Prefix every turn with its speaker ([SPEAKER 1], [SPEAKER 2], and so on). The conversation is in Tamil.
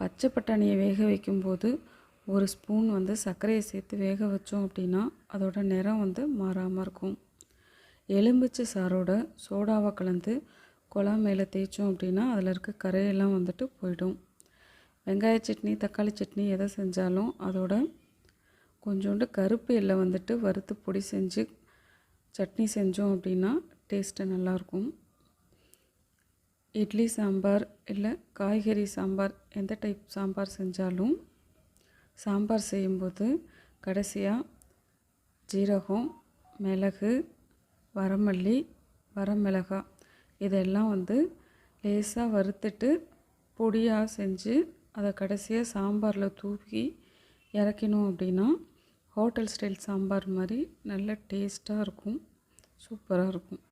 [SPEAKER 1] பச்சை பட்டாணியை வேக வைக்கும்போது ஒரு ஸ்பூன் வந்து சர்க்கரையை சேர்த்து வேக வச்சோம் அப்படின்னா அதோட நிறம் வந்து மாறாமல் இருக்கும். எலும்பிச்சை சாரோட சோடாவை கலந்து குழா மேலே தேய்ச்சோம் அப்படின்னா அதில் இருக்க கரையெல்லாம் வந்துட்டு போயிடும். வெங்காய சட்னி தக்காளி சட்னி எதை செஞ்சாலும் அதோட கொஞ்சோண்டு கருப்பு எல்லை வந்துட்டு வறுத்து பொடி செஞ்சு சட்னி செஞ்சோம் அப்படின்னா டேஸ்ட்டு நல்லாயிருக்கும் இட்லி சாம்பார் இல்லை காய்கறி சாம்பார் எந்த டைப் சாம்பார் செஞ்சாலும் சாம்பார் செய்யும்போது கடைசியாக ஜீரகம் மிளகு வரமல்லி வரமிளகா இதெல்லாம் வந்து லேசாக வறுத்துட்டு பொடியாக செஞ்சு அதை கடைசியாக சாம்பாரில் தூக்கி இறக்கினோம் அப்படின்னா ஹோட்டல் ஸ்டைல் சாம்பார் மாதிரி நல்ல டேஸ்ட்டாக இருக்கும் சூப்பராக இருக்கும்.